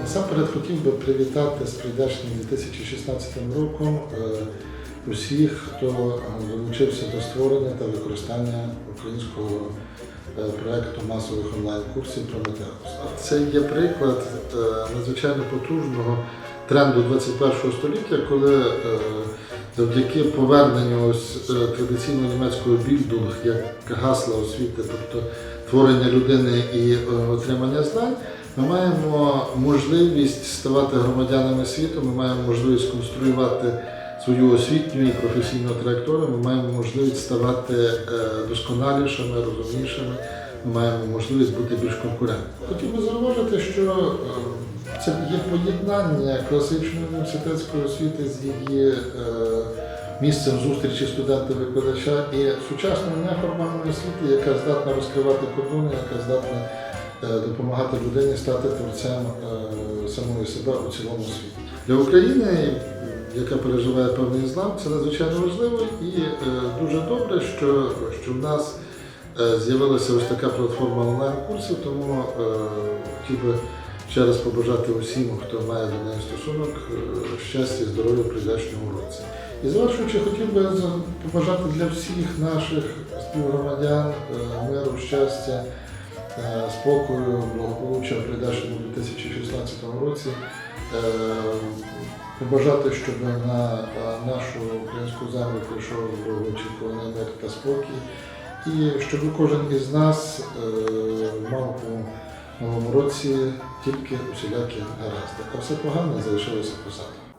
Насамперед хотів би привітати з прийдешнім 2016 роком е, усіх, хто е, долучився до створення та використання українського е, проекту масових онлайн-курсів Прометеус. Це є приклад надзвичайно потужного тренду 21 століття, коли е, завдяки поверненню ось е, традиційного німецького більдунг як гасла освіти, тобто творення людини і е, отримання знань, ми маємо можливість ставати громадянами світу, ми маємо можливість конструювати свою освітню і професійну траєкторію, ми маємо можливість ставати досконалішими, розумнішими, ми маємо можливість бути більш конкурентними. Хотів би зауважити, що це є поєднання класичної університетської освіти з її е, місцем зустрічі студента-викладача і сучасної неформальної освіти, яка здатна розкривати кордони, яка здатна е, допомагати людині стати творцем е, самої себе у цілому світі. Для України, яка переживає певний злам, це надзвичайно важливо і дуже добре, що, що в нас з'явилася ось така платформа онлайн-курсів, тому хотів би ще раз побажати усім, хто має до неї стосунок, е, щастя здоров'я в прийдешньому році. І завершуючи, хотів би побажати для всіх наших співгромадян е, миру, щастя, е, спокою, благополуччя в прийдешньому 2016 році. Побажати, щоб на нашу українську землю прийшов довгоочікуваний мир та спокій, і щоб кожен із нас мав новому році тільки усілякі гаразди, а все погане залишилося позаду.